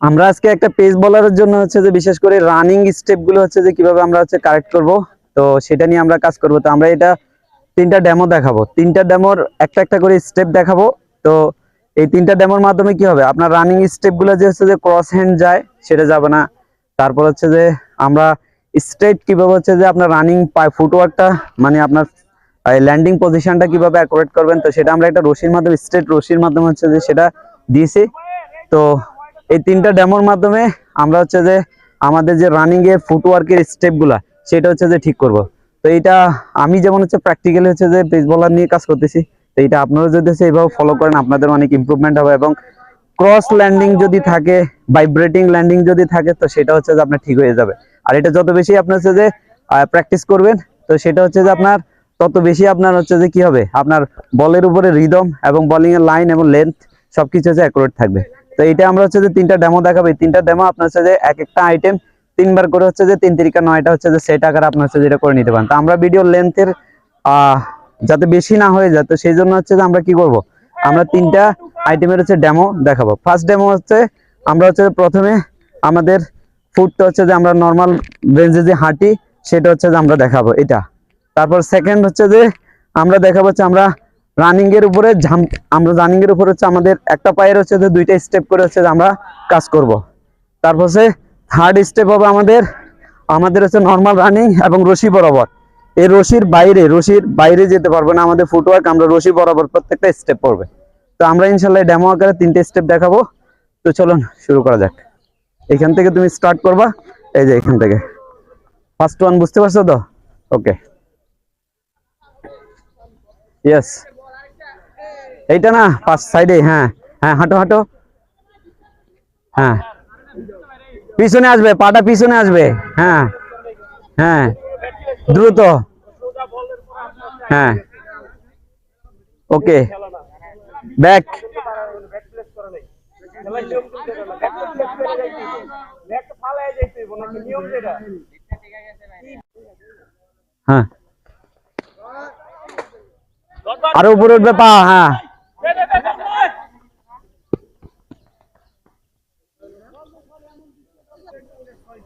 আমরা আজকে একটা পেস বলারের জন্য হচ্ছে যে বিশেষ করে রানিং স্টেপগুলো হচ্ছে যে কীভাবে আমরা হচ্ছে কারেক্ট করব। তো সেটা নিয়ে আমরা কাজ করব। তো আমরা এটা তিনটা ডেমো দেখাবো। তিনটা ডেমোর একটা একটা করে স্টেপ দেখাবো। তো এই তিনটা ডেমোর মাধ্যমে কি হবে? আপনার রানিং স্টেপগুলো যে হচ্ছে যে ক্রস হ্যান্ড যায়, সেটা যাবে না। তারপর হচ্ছে যে আমরা স্ট্রেট কীভাবে হচ্ছে যে আপনার রানিং পায় ফুটওয়ার্কটা মানে আপনার ল্যান্ডিং পজিশনটা কীভাবে অ্যাকুরেট করবেন তো সেটা আমরা একটা রশির মাধ্যমে স্ট্রেট রশির মাধ্যমে হচ্ছে যে সেটা দিয়েছি। তো এই তিনটা ডেমোর মাধ্যমে আমরা হচ্ছে যে আমাদের যে রানিং এর ফুটওয়ার্কের স্টেপগুলা সেটা হচ্ছে যে ঠিক করব। তো এটা আমি যেমন হচ্ছে প্র্যাকটিক্যালি হচ্ছে যে বেস বলার নিয়ে কাজ করতেছি তো এটা আপনারা যদি হচ্ছে এইভাবে ফলো করেন আপনাদের অনেক ইমপ্রুভমেন্ট হবে এবং ক্রস ল্যান্ডিং যদি থাকে ভাইব্রেটিং ল্যান্ডিং যদি থাকে তো সেটা হচ্ছে যে আপনার ঠিক হয়ে যাবে। আর এটা যত বেশি আপনার হচ্ছে যে প্র্যাকটিস করবেন তো সেটা হচ্ছে যে আপনার তত বেশি আপনার হচ্ছে যে কি হবে? আপনার বলের উপরে রিদম এবং বোলিং এর লাইন এবং লেন্থ সবকিছু হচ্ছে অ্যাকুরেট থাকবে। তো এটা আমরা হচ্ছে যে তিনটা ডেমো দেখাবো। এই তিনটা ডেমো আপনার হচ্ছে যে এক একটা আইটেম তিনবার করে হচ্ছে যে তিন তিরিকা নয়টা হচ্ছে যে সেট আকারে আপনার হচ্ছে যেটা করে নিতে পারেন। তো আমরা ভিডিও লেন্থের যাতে বেশি না হয়ে যায়, তো সেই জন্য হচ্ছে যে আমরা কি করব? আমরা তিনটা আইটেমের হচ্ছে ডেমো দেখাবো। ফার্স্ট ডেমো হচ্ছে আমরা হচ্ছে প্রথমে আমাদের ফুটটা হচ্ছে যে আমরা নর্মাল রেঞ্জে যে হাঁটি, সেটা হচ্ছে যে আমরা দেখাবো। এটা। তারপর সেকেন্ড হচ্ছে যে, আমরা দেখাবো হচ্ছে আমরা রানিং এর উপরে আমরা রানিং এর উপরে হচ্ছে আমাদের একটা পায়ের হচ্ছে যে দুইটা স্টেপ করে হচ্ছে যে আমরা কাজ করব। তারপর হচ্ছে থার্ড স্টেপ হবে আমাদের আমাদের হচ্ছে নর্মাল রানিং এবং রশি বরাবর। এই রশির বাইরে রশির বাইরে যেতে পারবে না, আমাদের ফুটওয়ার্ক আমরা রশি বরাবর প্রত্যেকটা স্টেপ পড়বে তো আমরা ইনশাল্লাহ ডেমো আকারে তিনটে স্টেপ দেখাবো। তো চলুন, শুরু করা যাক। এখান থেকে তুমি স্টার্ট করবা, এই যে এখান থেকে। ফার্স্ট ওয়ান বুঝতে পারছ তো? ওকে ইয়েস এইটা না ফার্স্ট সাইডে হ্যাঁ হ্যাঁ হাঁটো হাঁটো। হ্যাঁ। পিছনে আসবে, পাটা পিছনে আসবে হ্যাঁ হ্যাঁ দ্রুত। হ্যাঁ। ওকে। ব্যাক। হ্যাঁ। আরও উপরে উঠবে পা হ্যাঁ।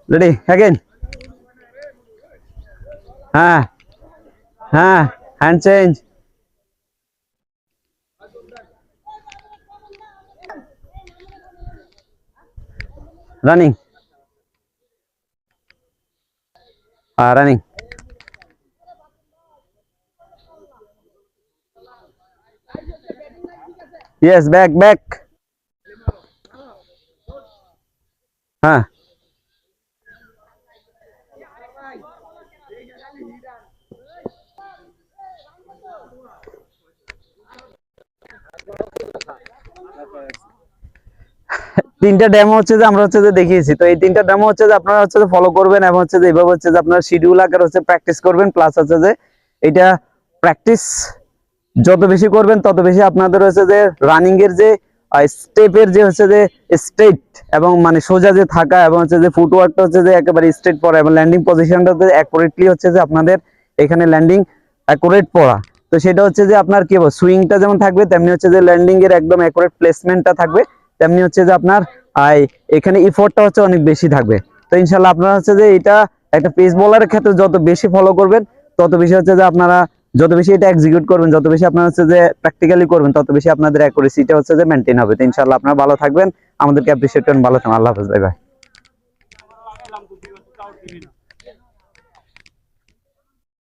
রেডি অ্যাগেন হ্যাঁ। হ্যাঁ হ্যান্ড চেঞ্জ রানিং হ্যাঁ রানিং Yes, back, back. হ্যাঁ তিনটা ডেমো হচ্ছে যে আমরা হচ্ছে যে দেখিয়েছি তো এই তিনটা ডেমো হচ্ছে যে আপনারা হচ্ছে যে ফলো করবেন এবং হচ্ছে যে এইভাবে হচ্ছে যে আপনারা শিডিউল আকার হচ্ছে প্র্যাকটিস করবেন প্লাস হচ্ছে যে এটা প্র্যাকটিস যত বেশি করবেন তত বেশি আপনাদের হচ্ছে যে রানিং এর যে স্টেপের যে হচ্ছে যে স্ট্রেট এবং মানে সোজা যে থাকা এবং হচ্ছে যে ফুটওয়ার্কটা হচ্ছে যে একেবারে স্ট্রেট পড়া এবং ল্যান্ডিং পজিশনটা অ্যাকুরেটলি হচ্ছে যে আপনাদের এখানে ল্যান্ডিং অ্যাকুরেট পড়া তো সেটা হচ্ছে যে আপনার কি সুইংটা যেমন থাকবে তেমনি হচ্ছে যে ল্যান্ডিং এর একদম অ্যাকুরেট প্লেসমেন্টটা থাকবে তেমনি হচ্ছে যে আপনার এখানে ইফোর্টটা হচ্ছে অনেক বেশি থাকবে তো ইনশাল্লাহ আপনারা হচ্ছে যে এটা একটা পেস বলারের ক্ষেত্রে যত বেশি ফলো করবেন তত বেশি হচ্ছে যে আপনারা যত বেশি এটা এক্সিকিউট করবেন, যত বেশি আপনার হচ্ছে যে প্র্যাকটিক্যালি করবেন, তত বেশি আপনাদের অ্যাকুরেসিটা হচ্ছে যে মেনটেন হবে। তো ইনশাআল্লাহ আপনারা ভালো থাকবেন। আমাদেরকে অ্যাপ্রিশিয়েট করেন, ভালো থাকবেন। আল্লাহ হাফেজ বাই বাই